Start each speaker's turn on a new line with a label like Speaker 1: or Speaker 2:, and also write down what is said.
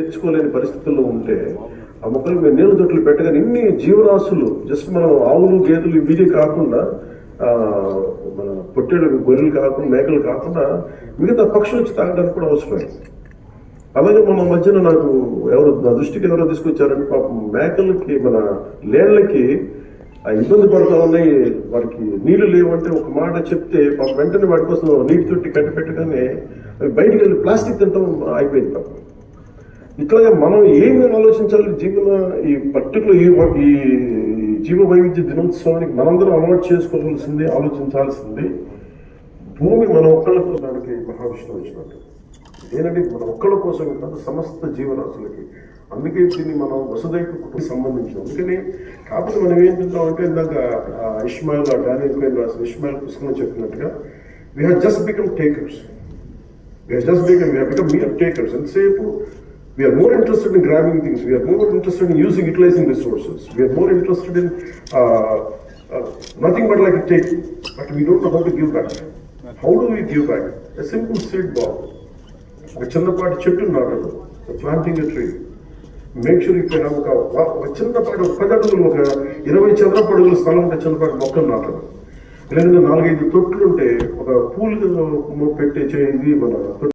Speaker 1: తెచ్చుకోలేని పరిస్థితుల్లో ఉంటే ఆ మొక్కలు మేము నీళ్ళ దొడ్లు పెట్టగానే ఇన్ని జీవరాశులు జస్ట్ మనం ఆవులు గేదెలు ఇవి కాకుండా మన పొట్టేళ్ళు గొర్రెలు కాకుండా మేకలు కాకుండా మిగతా పక్షులు వచ్చి తాగడానికి కూడా అవసరమే. అలాగే మన మధ్యన నాకు ఎవరు నా దృష్టికి ఎవరో తీసుకొచ్చారంటే పాపం మేకలకి మన లేళ్ళకి ఆ ఇబ్బంది పడతా ఉన్నాయి వారికి నీళ్ళు లేవంటే ఒక మాట చెప్తే పాపం వెంటనే వాటి కోసం నీటి తొట్టి కట్టి పెట్టగానే అవి బయటికి వెళ్ళి ప్లాస్టిక్ తింటాం అయిపోయింది పాపం. ఇట్లాగే మనం ఏమి ఆలోచించాలి? జీవన ఈ పర్టికులర్ ఈ ఈ జీవ వైవిధ్య దినోత్సవానికి మనందరం అలవాటు చేసుకోవాల్సింది ఆలోచించాల్సింది భూమి మన ఒక్కళ్ళ దానికి మహావిష్ణువు వచ్చినట్టు. ఏంటంటే మన ఒక్కళ్ళ కోసం కాదు సమస్త జీవరాశులకి. అందుకే దీన్ని మనం వసుదైక కుటుంబం సంబంధించిన అందుకని కాకపోతే మనం ఏం చెప్తామంటే ఇందాక ఆ ఇష్మాయిల్ డానియల్ క్వైన్ రాసిన ఇష్మాయిల్ పుస్తకంలో చెప్పినట్టుగా we have just become takers we are just become, we have become mere takers ఎంతసేపు we are more interested in grabbing things. We are more interested in using, utilizing resources. We are more interested in uh, uh, nothing but like a take. But we don't know how to give back. How do we give back? A simple seed ball. ఒక చిన్నపాటి చెట్టు నాటడం planting tree make sure ఇక్కడ ఒక ఒక చిన్నపాటి ఒక పది అడుగులు ఒక ఇరవై చదరపు అడుగుల స్థలం ఉంటే చిన్నపాటి మొక్కలు నాటడం లేదంటే నాలుగైదు తొట్లు ఉంటే ఒక పూలు పెట్టే చే- ఇది మన